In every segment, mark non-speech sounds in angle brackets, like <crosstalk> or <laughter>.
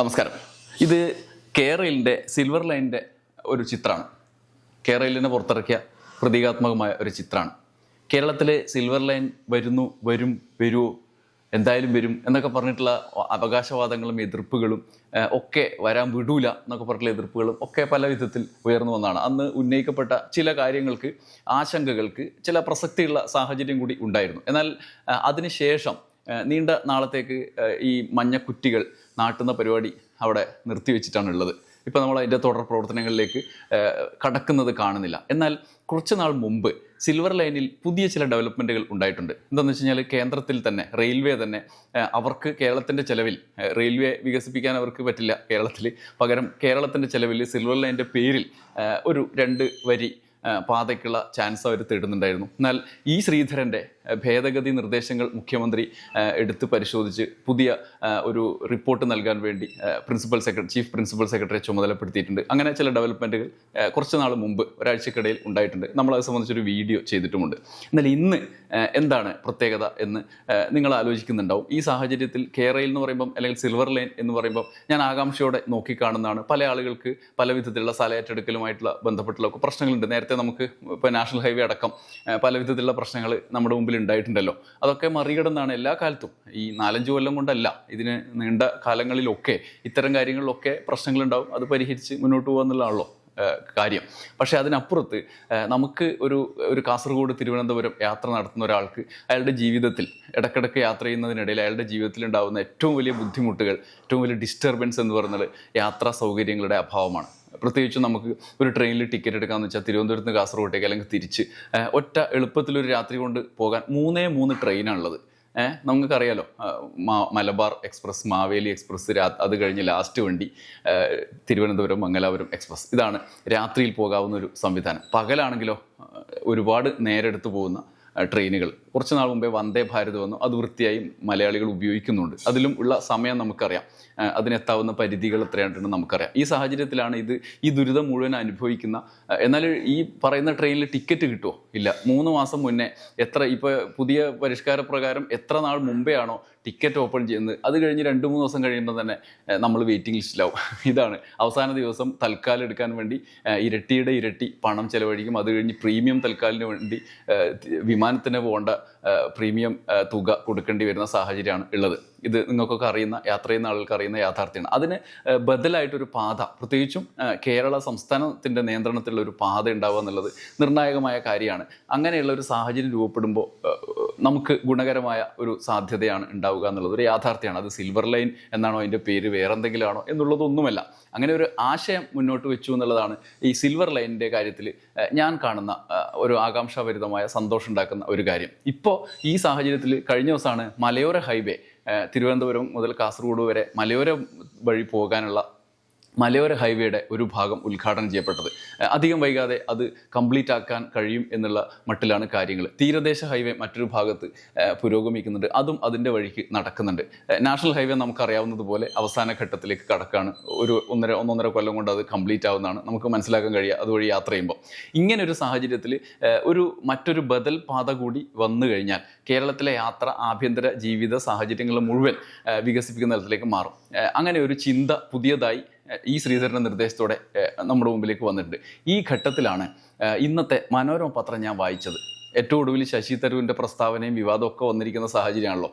നമസ്കാരം. ഇത് കേരളിന്റെ സിൽവർ ലൈനിന്റെ ഒരു ചിത്രമാണ്. കേരളിനെ പുറത്തിറക്കിയ പ്രതീകാത്മകമായ ഒരു ചിത്രമാണ്. കേരളത്തിലെ സിൽവർ ലൈൻ വരുന്നു വരും വരുമോ എന്തായാലും വരും എന്നൊക്കെ പറഞ്ഞിട്ടുള്ള അവകാശവാദങ്ങളും എതിർപ്പുകളും ഒക്കെ വരാൻ വിടൂല എന്നൊക്കെ പറഞ്ഞിട്ടുള്ള എതിർപ്പുകളും ഒക്കെ പല വിധത്തിൽ ഉയർന്നു വന്നതാണ്. അന്ന് ഉന്നയിക്കപ്പെട്ട ചില കാര്യങ്ങൾക്ക് ആശങ്കകൾക്ക് ചില പ്രസക്തിയുള്ള സാഹചര്യം കൂടി ഉണ്ടായിരുന്നു. എന്നാൽ അതിനുശേഷം നീണ്ട നാളത്തേക്ക് ഈ മഞ്ഞക്കുറ്റികൾ നാട്ടുന്ന പരിപാടി അവിടെ നിർത്തിവെച്ചിട്ടാണ് ഉള്ളത്. ഇപ്പോൾ നമ്മൾ അതിന്റെ തുടർ പ്രവർത്തനങ്ങളിലേക്ക് കടക്കുന്നത് കാണുന്നില്ല. എന്നാൽ കുറച്ച് നാൾ മുമ്പ് സിൽവർ ലൈനിൽ പുതിയ ചില ഡെവലപ്മെന്റുകൾ ഉണ്ടായിട്ടുണ്ട്. എന്താണെന്ന് വെച്ച് കഴിഞ്ഞാൽ കേന്ദ്രത്തിൽ തന്നെ റെയിൽവേ തന്നെ അവർക്ക് കേരളത്തിന്റെ ചിലവിൽ റെയിൽവേ വികസിപ്പിക്കാൻ അവർക്ക് പറ്റില്ല കേരളത്തിൽ പകരം കേരളത്തിന്റെ ചിലവിൽ സിൽവർ ലൈന്റെ പേരിൽ ഒരു രണ്ട് വരി പാതയ്ക്കുള്ള ചാൻസ് അവർ തേടുന്നുണ്ടായിരുന്നു. എന്നാൽ ഈ ശ്രീധരന്റെ ഭേദഗതി നിർദ്ദേശങ്ങൾ മുഖ്യമന്ത്രി എടുത്ത് പരിശോധിച്ച് പുതിയ ഒരു റിപ്പോർട്ട് നൽകാൻ വേണ്ടി പ്രിൻസിപ്പൽ സെക്രട്ടറി ചീഫ് പ്രിൻസിപ്പൽ സെക്രട്ടറിയെ ചുമതലപ്പെടുത്തിയിട്ടുണ്ട്. അങ്ങനെ ചില ഡെവലപ്മെന്റുകൾ കുറച്ച് നാൾ മുമ്പ് ഒരാഴ്ചക്കിടയിൽ ഉണ്ടായിട്ടുണ്ട്. നമ്മൾ അത് സംബന്ധിച്ചൊരു വീഡിയോ ചെയ്തിട്ടുമുണ്ട്. എന്നാൽ ഇന്ന് എന്താണ് പ്രത്യേകത എന്ന് നിങ്ങൾ ആലോചിക്കുന്നുണ്ടാവും. ഈ സാഹചര്യത്തിൽ കേരയിൽ എന്ന് പറയുമ്പം അല്ലെങ്കിൽ സിൽവർ ലൈൻ എന്ന് പറയുമ്പം ഞാൻ ആകാംക്ഷയോടെ നോക്കിക്കാണുന്നതാണ്. പല ആളുകൾക്ക് പല വിധത്തിലുള്ള സ്ഥല ഏറ്റെടുക്കലുമായിട്ടുള്ള ബന്ധപ്പെട്ടുള്ള പ്രശ്നങ്ങളുണ്ട്. നേരത്തെ നമുക്ക് ഇപ്പോൾ നാഷണൽ ഹൈവേ അടക്കം പല വിധത്തിലുള്ള പ്രശ്നങ്ങൾ നമ്മുടെ മുമ്പിൽ ഉണ്ടായിട്ടുണ്ടല്ലോ. അതൊക്കെ മറികടന്നാണ് എല്ലാ കാലത്തും. ഈ നാലഞ്ച് കൊല്ലം കൊണ്ടല്ല ഇതിന് നീണ്ട കാലങ്ങളിലൊക്കെ ഇത്തരം കാര്യങ്ങളിലൊക്കെ പ്രശ്നങ്ങളുണ്ടാവും. അത് പരിഹരിച്ച് മുന്നോട്ട് പോകുക എന്നുള്ളതാണല്ലോ കാര്യം. പക്ഷേ അതിനപ്പുറത്ത് നമുക്ക് ഒരു ഒരു കാസർഗോഡ് തിരുവനന്തപുരം യാത്ര നടത്തുന്ന ഒരാൾക്ക് അയാളുടെ ജീവിതത്തിൽ ഇടക്കിടക്ക് യാത്ര ചെയ്യുന്നതിനിടയിൽ അയാളുടെ ജീവിതത്തിൽ ഉണ്ടാകുന്ന ഏറ്റവും വലിയ ബുദ്ധിമുട്ടുകൾ ഏറ്റവും വലിയ ഡിസ്റ്റർബൻസ് എന്ന് പറയുന്നത് യാത്രാ സൗകര്യങ്ങളുടെ അഭാവമാണ്. പ്രത്യേകിച്ചും നമുക്ക് ഒരു ട്രെയിനിൽ ടിക്കറ്റ് എടുക്കാമെന്ന് വെച്ചാൽ തിരുവനന്തപുരത്ത് നിന്ന് കാസർഗോട്ടേക്ക് അല്ലെങ്കിൽ തിരിച്ച് ഒറ്റ എളുപ്പത്തിലൊരു രാത്രി കൊണ്ട് പോകാൻ മൂന്നേ മൂന്ന് ട്രെയിനാണുള്ളത് ഏഹ് നമുക്കറിയാലോ മലബാർ എക്സ്പ്രസ് മാവേലി എക്സ്പ്രസ് അത് കഴിഞ്ഞ് ലാസ്റ്റ് വണ്ടി തിരുവനന്തപുരം മംഗലാപുരം എക്സ്പ്രസ്. ഇതാണ് രാത്രിയിൽ പോകാവുന്ന ഒരു സംവിധാനം. പകലാണെങ്കിലോ ഒരുപാട് നേരെടുത്ത് പോകുന്ന ട്രെയിനുകൾ കുറച്ച് നാൾ മുമ്പേ വന്ദേ ഭാരത് വന്നു. അത് വൃത്തിയായി മലയാളികൾ ഉപയോഗിക്കുന്നുണ്ട്. അതിലും ഉള്ള സമയം നമുക്കറിയാം. അതിനെത്താവുന്ന പരിധികൾ എത്രയാണെന്ന് നമുക്കറിയാം. ഈ സാഹചര്യത്തിലാണ് ഇത് ഈ ദുരിതം മുഴുവൻ അനുഭവിക്കുന്ന എന്നാൽ ഈ പറയുന്ന ട്രെയിനിൽ ടിക്കറ്റ് കിട്ടുമോ ഇല്ല. മൂന്ന് മാസം മുന്നേ എത്ര ഇപ്പോൾ പുതിയ പരിഷ്കാര പ്രകാരം എത്ര നാൾ മുമ്പേ ആണോ ടിക്കറ്റ് ഓപ്പൺ ചെയ്യുന്നത്? അത് കഴിഞ്ഞ് രണ്ട് മൂന്ന് ദിവസം കഴിയുമ്പോൾ തന്നെ നമ്മൾ വെയിറ്റിംഗ് ലിസ്റ്റിലാവും. <laughs> ഇതാണ്. അവസാന ദിവസം തൽക്കാലം എടുക്കാൻ വേണ്ടി ഇരട്ടിയുടെ ഇരട്ടി പണം ചെലവഴിക്കും. അത് കഴിഞ്ഞ് പ്രീമിയം തൽക്കാലിന് വേണ്ടി വിമാനത്തിന് പോകേണ്ട പ്രീമിയം തുക കൊടുക്കേണ്ടി വരുന്ന സാഹചര്യമാണ് ഉള്ളത്. ഇത് നിങ്ങൾക്കൊക്കെ അറിയുന്ന യാത്ര ചെയ്യുന്ന ആളുകൾക്ക് അറിയുന്ന യാഥാർത്ഥ്യമാണ്. അതിന് ബദലായിട്ടൊരു പാത. പ്രത്യേകിച്ചും കേരള സംസ്ഥാനത്തിന്റെ നിയന്ത്രണത്തിലുള്ള ഒരു പാത ഉണ്ടാവുക എന്നുള്ളത് നിർണായകമായ കാര്യമാണ്. അങ്ങനെയുള്ള ഒരു സാഹചര്യം രൂപപ്പെടുമ്പോൾ നമുക്ക് ഗുണകരമായ ഒരു സാധ്യതയാണ് ഉണ്ടാവുക എന്നുള്ളത്. ഒരു യാഥാർത്ഥ്യമാണ്. അത് സിൽവർ ലൈൻ എന്നാണോ അതിന്റെ പേര് വേറെ എന്തെങ്കിലും ആണോ എന്നുള്ളതൊന്നുമല്ല. അങ്ങനെ ഒരു ആശയം മുന്നോട്ട് വെച്ചു എന്നുള്ളതാണ് ഈ സിൽവർ ലൈനിന്റെ കാര്യത്തിൽ ഞാൻ കാണുന്ന ഒരു ആകാംക്ഷാഭരിതമായ സന്തോഷം ഉണ്ടാക്കുന്ന ഒരു കാര്യം. ഇപ്പോൾ ഈ സാഹചര്യത്തിൽ കഴിഞ്ഞ ദിവസമാണ് മലയോര ഹൈവേ തിരുവനന്തപുരം മുതൽ കാസർഗോഡ് വരെ മലയോര വഴി പോകാനുള്ള മലയോര ഹൈവേയുടെ ഒരു ഭാഗം ഉദ്ഘാടനം ചെയ്യപ്പെട്ടത്. അധികം വൈകാതെ അത് കംപ്ലീറ്റ് ആക്കാൻ കഴിയും എന്നുള്ള മട്ടിലാണ് കാര്യങ്ങൾ. തീരദേശ ഹൈവേ മറ്റൊരു ഭാഗത്ത് പുരോഗമിക്കുന്നുണ്ട്. അതും അതിന്റെ വഴിക്ക് നടക്കുന്നുണ്ട്. നാഷണൽ ഹൈവേ നമുക്കറിയാവുന്നതുപോലെ അവസാന ഘട്ടത്തിലേക്ക് കടക്കാണ്. ഒരു ഒന്നര ഒന്നൊന്നര കൊല്ലം കൊണ്ട് അത് കംപ്ലീറ്റ് ആവുന്നതാണ്. നമുക്ക് മനസ്സിലാക്കാൻ കഴിയുക അതുവഴി യാത്ര ചെയ്യുമ്പോൾ ഇങ്ങനെ ഒരു സാഹചര്യത്തിൽ ഒരു മറ്റൊരു ബദൽ പാത കൂടി വന്നു കഴിഞ്ഞാൽ കേരളത്തിലെ യാത്ര ആഭ്യന്തര ജീവിത സാഹചര്യങ്ങൾ മുഴുവൻ വികസിപ്പിക്കുന്ന തലത്തിലേക്ക് മാറും. അങ്ങനെ ഒരു ചിന്ത പുതിയതായി ഈ ശ്രീധരന്റെ നിർദ്ദേശത്തോടെ നമ്മുടെ മുമ്പിലേക്ക് വന്നിട്ടുണ്ട്. ഈ ഘട്ടത്തിലാണ് ഇന്നത്തെ മനോരമ പത്രം ഞാൻ വായിച്ചത്. ഏറ്റവും ഒടുവിൽ ശശി തരൂരിന്റെ പ്രസ്താവനയും വിവാദമൊക്കെ വന്നിരിക്കുന്ന സാഹചര്യമാണല്ലോ.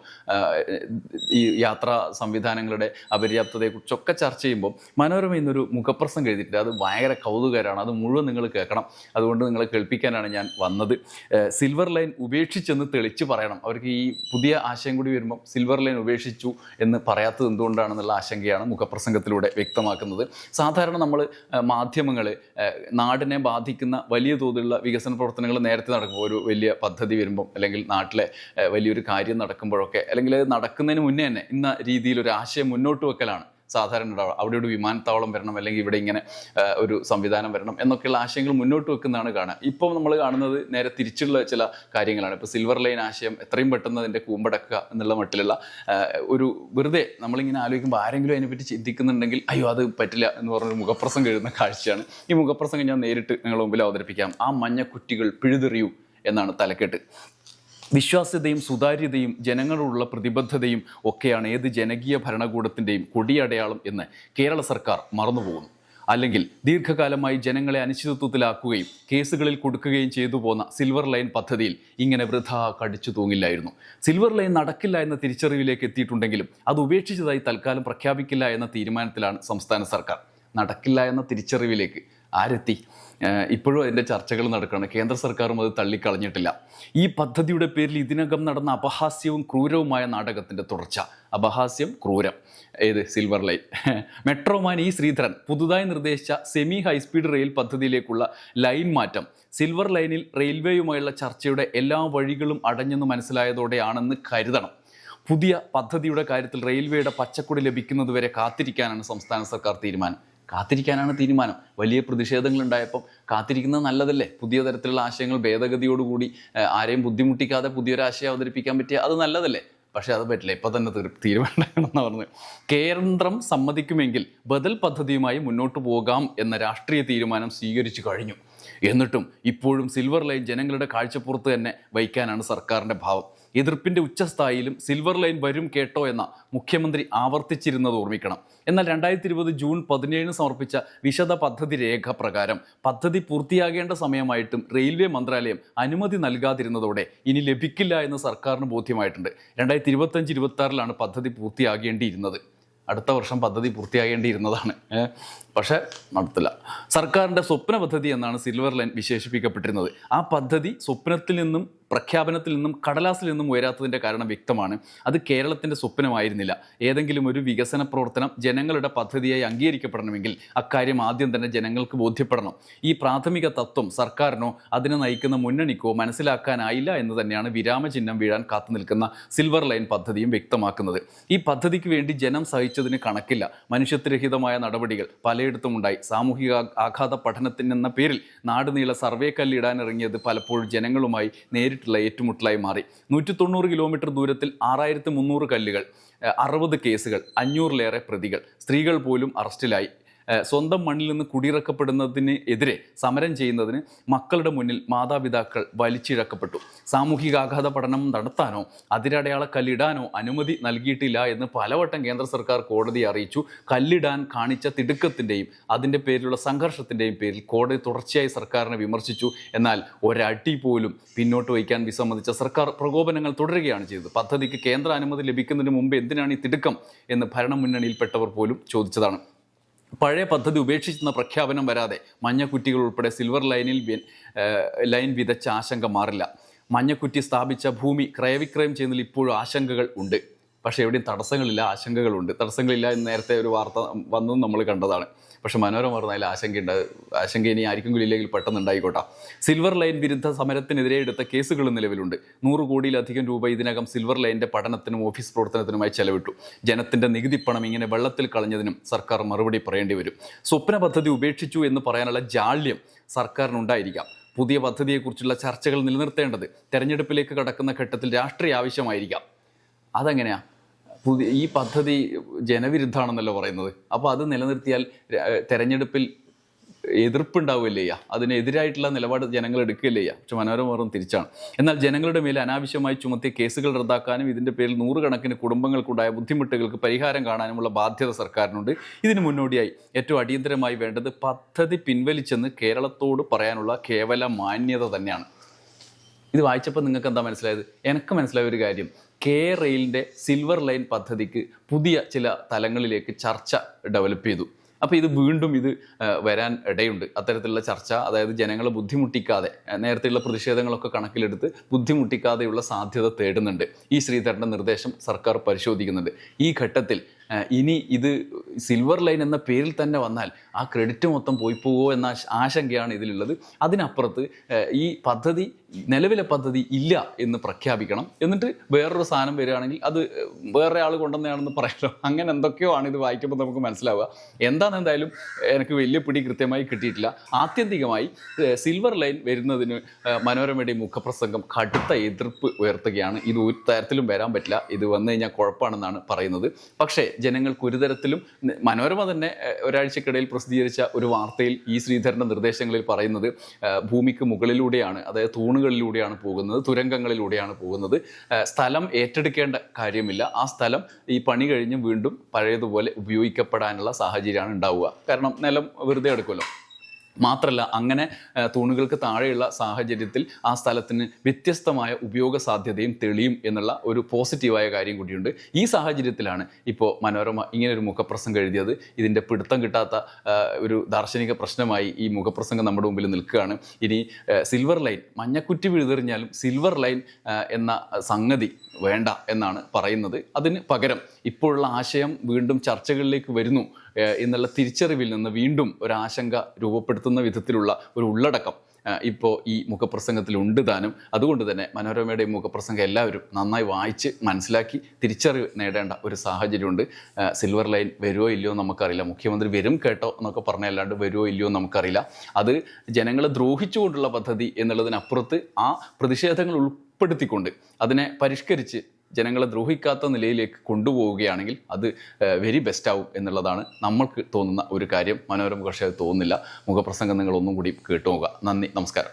ഈ യാത്രാ സംവിധാനങ്ങളുടെ അപര്യാപ്തതയെക്കുറിച്ചൊക്കെ ചർച്ച ചെയ്യുമ്പോൾ മനോരമ ഇന്നൊരു മുഖപ്രസംഗം എഴുതിയിട്ടുണ്ട്. അത് ഭയങ്കര കൗതുകരാണ് അത് മുഴുവൻ നിങ്ങൾ കേൾക്കണം. അതുകൊണ്ട് നിങ്ങളെ കേൾപ്പിക്കാനാണ് ഞാൻ വന്നത്. സിൽവർ ലൈൻ ഉപേക്ഷിച്ചെന്ന് തെളിച്ച് പറയണം. അവർക്ക് ഈ പുതിയ ആശയം കൂടി വരുമ്പം സിൽവർ ലൈൻ ഉപേക്ഷിച്ചു എന്ന് പറയാത്തത് എന്തുകൊണ്ടാണെന്നുള്ള ആശങ്കയാണ് മുഖപ്രസംഗത്തിലൂടെ വ്യക്തമാക്കുന്നത്. സാധാരണ നമ്മൾ മാധ്യമങ്ങൾ നാടിനെ ബാധിക്കുന്ന വലിയ തോതിലുള്ള വികസന പ്രവർത്തനങ്ങൾ നേരത്തെ നടക്കുമ്പോൾ ഒരു വലിയ പദ്ധതി വരുമ്പം അല്ലെങ്കിൽ നാട്ടിലെ വലിയൊരു കാര്യം നടക്കുമ്പോഴൊക്കെ അല്ലെങ്കിൽ അത് നടക്കുന്നതിന് മുന്നേ തന്നെ ഇന്ന രീതിയിൽ ഒരു ആശയം മുന്നോട്ട് വെക്കലാണ് സാധാരണ ഉണ്ടാവുക അവിടെ ഒരു വിമാനത്താവളം വരണം അല്ലെങ്കിൽ ഇവിടെ ഇങ്ങനെ ഒരു സംവിധാനം വരണം എന്നൊക്കെയുള്ള ആശയങ്ങൾ മുന്നോട്ട് വെക്കുന്നതാണ് കാണുക. ഇപ്പോൾ നമ്മൾ കാണുന്നത് നേരെ തിരിച്ചുള്ള ചില കാര്യങ്ങളാണ്. ഇപ്പോൾ സിൽവർ ലൈൻ ആശയം എത്രയും പെട്ടെന്ന് അതിന്റെ കൂമ്പടക്കുക എന്നുള്ള മട്ടിലുള്ള ഒരു വെറുതെ നമ്മളിങ്ങനെ ആലോചിക്കുമ്പോൾ ആരെങ്കിലും അതിനെപ്പറ്റി ചിന്തിക്കുന്നുണ്ടെങ്കിൽ അയ്യോ അത് പറ്റില്ല എന്ന് പറഞ്ഞൊരു മുഖപ്രസംഗം എഴുതുന്ന കാഴ്ചയാണ്. ഈ മുഖപ്രസംഗം ഞാൻ നേരിട്ട് നിങ്ങളുടെ മുമ്പിൽ അവതരിപ്പിക്കാം. ആ മഞ്ഞ കുറ്റികൾ പിഴുതെറിയൂ. എന്നാണ് തലക്കെട്ട്. വിശ്വാസ്യതയും സുതാര്യതയും ജനങ്ങളോടുള്ള പ്രതിബദ്ധതയും ഒക്കെയാണ് ഏത് ജനകീയ ഭരണകൂടത്തിന്റെയും കൊടിയടയാളം എന്ന് കേരള സർക്കാർ മറന്നുപോകുന്നു അല്ലെങ്കിൽ ദീർഘകാലമായി ജനങ്ങളെ അനിശ്ചിതത്വത്തിലാക്കുകയും കേസുകളിൽ കൊടുക്കുകയും ചെയ്തു പോന്ന സിൽവർ ലൈൻ പദ്ധതിയിൽ ഇങ്ങനെ വൃഥ കടിച്ചു തൂങ്ങില്ലായിരുന്നു. സിൽവർ ലൈൻ നടക്കില്ല എന്ന തിരിച്ചറിവിലേക്ക് എത്തിയിട്ടുണ്ടെങ്കിലും അത് ഉപേക്ഷിച്ചതായി തൽക്കാലം പ്രഖ്യാപിക്കില്ല എന്ന തീരുമാനത്തിലാണ് സംസ്ഥാന സർക്കാർ. നടക്കില്ല എന്ന തിരിച്ചറിവിലേക്ക് ആരെത്തി? ഇപ്പോഴും അതിന്റെ ചർച്ചകൾ നടക്കുകയാണ്. കേന്ദ്ര സർക്കാരും അത് തള്ളിക്കളഞ്ഞിട്ടില്ല. ഈ പദ്ധതിയുടെ പേരിൽ ഇതിനകം നടന്ന അപഹാസ്യവും ക്രൂരവുമായ നാടകത്തിന്റെ തുടർച്ച. അപഹാസ്യം ക്രൂരം. ഏത്? Silver line metro man E Sreedharan പുതുതായി നിർദ്ദേശിച്ച സെമി ഹൈസ്പീഡ് റെയിൽ പദ്ധതിയിലേക്കുള്ള ലൈൻ മാറ്റം. സിൽവർ ലൈനിൽ റെയിൽവേയുമായുള്ള ചർച്ചയുടെ എല്ലാ വഴികളും അടഞ്ഞെന്ന് മനസ്സിലായതോടെയാണെന്ന് കരുതണം. പുതിയ പദ്ധതിയുടെ കാര്യത്തിൽ റെയിൽവേയുടെ പച്ചക്കൊടി ലഭിക്കുന്നതുവരെ കാത്തിരിക്കാനാണ് സംസ്ഥാന സർക്കാർ തീരുമാനം. കാത്തിരിക്കാനാണ് തീരുമാനം. വലിയ പ്രതിഷേധങ്ങൾ ഉണ്ടായപ്പോൾ കാത്തിരിക്കുന്നത് നല്ലതല്ലേ? പുതിയ തരത്തിലുള്ള ആശയങ്ങൾ ഭേദഗതിയോടുകൂടി ആരെയും ബുദ്ധിമുട്ടിക്കാതെ പുതിയൊരാശയം അവതരിപ്പിക്കാൻ പറ്റിയ അത് നല്ലതല്ലേ? പക്ഷേ അത് പറ്റില്ല. ഇപ്പം തന്നെ തീർ പറഞ്ഞു കേന്ദ്രം സമ്മതിക്കുമെങ്കിൽ ബദൽ പദ്ധതിയുമായി മുന്നോട്ട് പോകാം എന്ന രാഷ്ട്രീയ തീരുമാനം സ്വീകരിച്ചു കഴിഞ്ഞു. എന്നിട്ടും ഇപ്പോഴും സിൽവർ ലൈൻ ജനങ്ങളുടെ കാഴ്ചപ്പുറത്ത് തന്നെ വയ്ക്കാനാണ് സർക്കാരിന്റെ ഭാവം. എതിർപ്പിന്റെ ഉച്ചസ്ഥായിയിലും സിൽവർ ലൈൻ വരും കേട്ടോ എന്ന മുഖ്യമന്ത്രി ആവർത്തിച്ചിരുന്നത് ഓർമ്മിക്കണം. എന്നാൽ രണ്ടായിരത്തി ഇരുപത് ജൂൺ പതിനേഴിന് സമർപ്പിച്ച വിശദ പദ്ധതി രേഖ പ്രകാരം പദ്ധതി പൂർത്തിയാകേണ്ട സമയമായിട്ടും റെയിൽവേ മന്ത്രാലയം അനുമതി നൽകാതിരുന്നതോടെ ഇനി ലഭിക്കില്ല എന്ന് സർക്കാരിന് ബോധ്യമായിട്ടുണ്ട്. രണ്ടായിരത്തി ഇരുപത്തഞ്ച് ഇരുപത്തി ആറിലാണ് പദ്ധതി പൂർത്തിയാകേണ്ടിയിരുന്നത്. അടുത്ത വർഷം പദ്ധതി പൂർത്തിയാകേണ്ടിയിരുന്നതാണ്. പക്ഷേ നടത്തില്ല. സർക്കാരിന്റെ സ്വപ്ന പദ്ധതി എന്നാണ് സിൽവർ ലൈൻ വിശേഷിപ്പിക്കപ്പെട്ടിരുന്നത്. ആ പദ്ധതി സ്വപ്നത്തിൽ നിന്നും പ്രഖ്യാപനത്തിൽ നിന്നും കടലാസിൽ നിന്നും ഉയരാത്തതിന്റെ കാരണം വ്യക്തമാണ്. അത് കേരളത്തിന്റെ സ്വപ്നമായിരുന്നില്ല. ഏതെങ്കിലും ഒരു വികസന പ്രവർത്തനം ജനങ്ങളുടെ പദ്ധതിയായി അംഗീകരിക്കപ്പെടണമെങ്കിൽ അക്കാര്യം ആദ്യം തന്നെ ജനങ്ങൾക്ക് ബോധ്യപ്പെടണം. ഈ പ്രാഥമിക തത്വം സർക്കാരിനോ അതിനെ നയിക്കുന്ന മുന്നണിക്കോ മനസ്സിലാക്കാനായില്ല എന്ന് തന്നെയാണ് വിരാമചിഹ്നം വീഴാൻ കാത്തു നിൽക്കുന്ന സിൽവർ ലൈൻ പദ്ധതിയും വ്യക്തമാക്കുന്നത്. ഈ പദ്ധതിക്ക് വേണ്ടി ജനം സഹിച്ചതിന് കണക്കില്ല. മനുഷ്യത്വരഹിതമായ നടപടികൾ പലയിടത്തും ഉണ്ടായി സാമൂഹിക ആഘാത പഠനത്തിന് എന്ന പേരിൽ നാടുനീള സർവേ കല്ലിടാനിറങ്ങിയത് പലപ്പോഴും ജനങ്ങളുമായി നേരിട്ടുള്ള ഏറ്റുമുട്ടലായി മാറി. നൂറ്റി തൊണ്ണൂറ് കിലോമീറ്റർ ദൂരത്തിൽ ആറായിരത്തി മുന്നൂറ് കല്ലുകൾ അറുപത് കേസുകൾ അഞ്ഞൂറിലേറെ പ്രതികൾ സ്ത്രീകൾ പോലും അറസ്റ്റിലായി. സ്വന്തം മണ്ണിൽ നിന്ന് കുടിയിറക്കപ്പെടുന്നതിന് എതിരെ സമരം ചെയ്യുന്നതിന് മക്കളുടെ മുന്നിൽ മാതാപിതാക്കൾ വലിച്ചിഴക്കപ്പെട്ടു. സാമൂഹികാഘാത പഠനം നടത്താനോ അതിരടയാള കല്ലിടാനോ അനുമതി നൽകിയിട്ടില്ല എന്ന് പലവട്ടം കേന്ദ്ര സർക്കാർ കോടതിയെ അറിയിച്ചു. കല്ലിടാൻ കാണിച്ച തിടുക്കത്തിന്റെയും അതിന്റെ പേരിലുള്ള സംഘർഷത്തിന്റെയും പേരിൽ കോടതി തുടർച്ചയായി സർക്കാരിനെ വിമർശിച്ചു. എന്നാൽ ഒരടി പോലും പിന്നോട്ട് വയ്ക്കാൻ വിസമ്മതിച്ച സർക്കാർ പ്രകോപനങ്ങൾ തുടരുകയാണ് ചെയ്തത്. പദ്ധതിക്ക് കേന്ദ്ര അനുമതി ലഭിക്കുന്നതിന് മുമ്പ് എന്തിനാണ് ഈ തിടുക്കം എന്ന് ഭരണമുന്നണിയിൽപ്പെട്ടവർ പോലും ചോദിച്ചതാണ്. പഴയ പദ്ധതി ഉപേക്ഷിച്ചെന്ന പ്രഖ്യാപനം വരാതെ മഞ്ഞക്കുറ്റികൾ ഉൾപ്പെടെ സിൽവർ ലൈനിൽ ലൈൻ വിതച്ച ആശങ്ക മാറില്ല. മഞ്ഞക്കുറ്റി സ്ഥാപിച്ച ഭൂമി ക്രയവിക്രയം ചെയ്യുന്നതിൽ ഇപ്പോഴും ആശങ്കകൾ ഉണ്ട്. പക്ഷേ എവിടെയും തടസ്സങ്ങളില്ല ആശങ്കകളുണ്ട്. തടസ്സങ്ങളില്ല എന്ന് നേരത്തെ ഒരു വാർത്ത വന്നതും നമ്മൾ കണ്ടതാണ്. പക്ഷേ മനോരമ പറഞ്ഞാൽ ആശങ്കയുണ്ട്. ആശങ്ക ഇനി ആർക്കെങ്കിലും ഇല്ലെങ്കിൽ പെട്ടെന്ന് ഉണ്ടായിക്കോട്ടെ. സിൽവർ ലൈൻ വിരുദ്ധ സമരത്തിനെതിരെ എടുത്ത കേസുകൾ നിലവിലുണ്ട്. നൂറ് കോടിയിലധികം രൂപ ഇതിനകം സിൽവർ ലൈന്റെ പഠനത്തിനും ഓഫീസ് പ്രവർത്തനത്തിനുമായി ചെലവിട്ടു. ജനത്തിന്റെ നികുതി പണം ഇങ്ങനെ വെള്ളത്തിൽ കളഞ്ഞതിനും സർക്കാർ മറുപടി പറയേണ്ടി വരും. സ്വപ്ന പദ്ധതി ഉപേക്ഷിച്ചു എന്ന് പറയാനുള്ള ജാള്യം സർക്കാരിനുണ്ടായിരിക്കാം. പുതിയ പദ്ധതിയെക്കുറിച്ചുള്ള ചർച്ചകൾ നിലനിർത്തേണ്ടത് തെരഞ്ഞെടുപ്പിലേക്ക് കടക്കുന്ന ഘട്ടത്തിൽ രാഷ്ട്രീയ ആവശ്യമായിരിക്കാം. അതെങ്ങനെയാ? പുതിയ ഈ പദ്ധതി ജനവിരുദ്ധാണെന്നല്ലോ പറയുന്നത്? അപ്പോൾ അത് നിലനിർത്തിയാൽ തെരഞ്ഞെടുപ്പിൽ എതിർപ്പുണ്ടാവുകയല്ലേ അതിനെതിരായിട്ടുള്ള നിലപാട് ജനങ്ങൾ എടുക്കുകയല്ലേ പക്ഷെ മനോരമ വെറും തിരിച്ചാണ്. എന്നാൽ ജനങ്ങളുടെ മേലെ അനാവശ്യമായി ചുമത്തിയ കേസുകൾ റദ്ദാക്കാനും ഇതിന്റെ പേരിൽ നൂറുകണക്കിന് കുടുംബങ്ങൾക്കുണ്ടായ ബുദ്ധിമുട്ടുകൾക്ക് പരിഹാരം കാണാനുമുള്ള ബാധ്യത സർക്കാരിനുണ്ട്. ഇതിന് മുന്നോടിയായി ഏറ്റവും അടിയന്തരമായി വേണ്ടത് പദ്ധതി പിൻവലിച്ചെന്ന് കേരളത്തോട് പറയാനുള്ള കേവല മാന്യത തന്നെയാണ്. ഇത് വായിച്ചപ്പോൾ നിങ്ങൾക്ക് എന്താ മനസ്സിലായത്? എനിക്ക് മനസ്സിലായ ഒരു കാര്യം. കെ റെയിലിന്റെ സിൽവർ ലൈൻ പദ്ധതിക്ക് പുതിയ ചില തലങ്ങളിലേക്ക് ചർച്ച ഡെവലപ്പ് ചെയ്തു. അപ്പോൾ ഇത് വീണ്ടും ഇത് വരാൻ ഇടയുണ്ട്. അത്തരത്തിലുള്ള ചർച്ച അതായത് ജനങ്ങളെ ബുദ്ധിമുട്ടിക്കാതെ നേരത്തെയുള്ള പ്രതിഷേധങ്ങളൊക്കെ കണക്കിലെടുത്ത് ബുദ്ധിമുട്ടിക്കാതെയുള്ള സാധ്യത തേടുന്നുണ്ട്. ഈ ശ്രീധരന്റെ നിർദ്ദേശം സർക്കാർ പരിശോധിക്കുന്നുണ്ട്. ഈ ഘട്ടത്തിൽ ഇനി ഇത് സിൽവർ ലൈൻ എന്ന പേരിൽ തന്നെ വന്നാൽ ആ ക്രെഡിറ്റ് മൊത്തം പോയി പോകുമോ എന്ന ആശങ്കയാണ് ഇതിലുള്ളത്. അതിനപ്പുറത്ത് ഈ പദ്ധതി നിലവിലെ പദ്ധതി ഇല്ല എന്ന് പ്രഖ്യാപിക്കണം. എന്നിട്ട് വേറൊരു സാധനം വരികയാണെങ്കിൽ അത് വേറെ ആൾ കൊണ്ടുവന്നതാണെന്ന് പറയണം. അങ്ങനെ എന്തൊക്കെയോ ആണ് ഇത് വായിക്കുമ്പോൾ നമുക്ക് മനസ്സിലാവുക. എന്താണെന്ന് എന്തായാലും എനിക്ക് വലിയ പിടി കൃത്യമായി കിട്ടിയിട്ടില്ല. ആത്യന്തികമായി സിൽവർ ലൈൻ വരുന്നതിന് മനോരമയുടെ മുഖപ്രസംഗം കടുത്ത എതിർപ്പ് ഉയർത്തുകയാണ്. ഇത് ഒരു തരത്തിലും വരാൻ പറ്റില്ല. ഇത് വന്നു കഴിഞ്ഞാൽ കുഴപ്പമാണെന്നാണ് പറയുന്നത്. പക്ഷേ ജനങ്ങൾക്ക് ഒരു തരത്തിലും മനോരമ തന്നെ ഒരാഴ്ചക്കിടയിൽ പ്രസിദ്ധീകരിച്ച ഒരു വാർത്തയിൽ ഈ ശ്രീധരന്റെ നിർദ്ദേശങ്ങളിൽ പറയുന്നത് ഭൂമിക്ക് മുകളിലൂടെയാണ് അതായത് തൂണുകളിലൂടെയാണ് പോകുന്നത് തുരങ്കങ്ങളിലൂടെയാണ് പോകുന്നത്. സ്ഥലം ഏറ്റെടുക്കേണ്ട കാര്യമില്ല. ആ സ്ഥലം ഈ പണി കഴിഞ്ഞ് വീണ്ടും പഴയതുപോലെ ഉപയോഗിക്കപ്പെടാനുള്ള സാഹചര്യമാണ് ഉണ്ടാവുക. കാരണം നിലം വെറുതെ എടുക്കുമല്ലോ. മാത്രമല്ല അങ്ങനെ തൂണുകൾക്ക് താഴെയുള്ള സാഹചര്യത്തിൽ ആ സ്ഥലത്തിന് വ്യത്യസ്തമായ ഉപയോഗ സാധ്യതയും തെളിയും എന്നുള്ള ഒരു പോസിറ്റീവായ കാര്യം കൂടിയുണ്ട്. ഈ സാഹചര്യത്തിലാണ് ഇപ്പോൾ മനോരമ ഇങ്ങനെ ഒരു മുഖപ്രസംഗം എഴുതിയത്. ഇതിന്റെ പിടുത്തം കിട്ടാത്ത ഒരു ദാർശനിക പ്രശ്നമായി ഈ മുഖപ്രസംഗം നമ്മുടെ മുമ്പിൽ നിൽക്കുകയാണ്. ഇനി സിൽവർ ലൈൻ മഞ്ഞക്കുറ്റി വിഴുതെറിഞ്ഞാലും സിൽവർ ലൈൻ എന്ന സംഗതി വേണ്ട എന്നാണ് പറയുന്നത്. അതിന് പകരം ഇപ്പോഴുള്ള ആശയം വീണ്ടും ചർച്ചകളിലേക്ക് വരുന്നു. എന്നുള്ള തിരിച്ചറിവിൽ നിന്ന് വീണ്ടും ഒരു ആശങ്ക രൂപപ്പെടുത്തുന്ന വിധത്തിലുള്ള ഒരു ഉള്ളടക്കം ഇപ്പോൾ ഈ മുഖപ്രസംഗത്തിൽ ഉണ്ട് താനും. അതുകൊണ്ട് തന്നെ മനോരമയുടെ മുഖപ്രസംഗം എല്ലാവരും നന്നായി വായിച്ച് മനസ്സിലാക്കി തിരിച്ചറിവ് നേടേണ്ട ഒരു സാഹചര്യമുണ്ട്. സിൽവർ ലൈൻ വരുമോ ഇല്ലയോ നമുക്കറിയില്ല. മുഖ്യമന്ത്രി വരും കേട്ടോ എന്നൊക്കെ പറഞ്ഞല്ലാണ്ട് വരുമോ ഇല്ലയോ നമുക്കറിയില്ല. അത് ജനങ്ങളെ ദ്രോഹിച്ചുകൊണ്ടുള്ള പദ്ധതി എന്നുള്ളതിനപ്പുറത്ത് ആ പ്രതിഷേധങ്ങൾ ഉൾപ്പെടുത്തിക്കൊണ്ട് അതിനെ പരിഷ്കരിച്ച് ജനങ്ങളെ ദ്രോഹിക്കാത്ത നിലയിലേക്ക് കൊണ്ടുപോവുകയാണെങ്കിൽ അത് വെരി ബെസ്റ്റ് ആവും എന്നുള്ളതാണ് നമ്മൾക്ക് തോന്നുന്ന ഒരു കാര്യം. മനോരമ കർഷകർ തോന്നുന്നില്ല. മുഖപ്രസംഗം നിങ്ങൾ ഒന്നും കൂടി കേട്ടു നോക്കുക. നന്ദി നമസ്കാരം.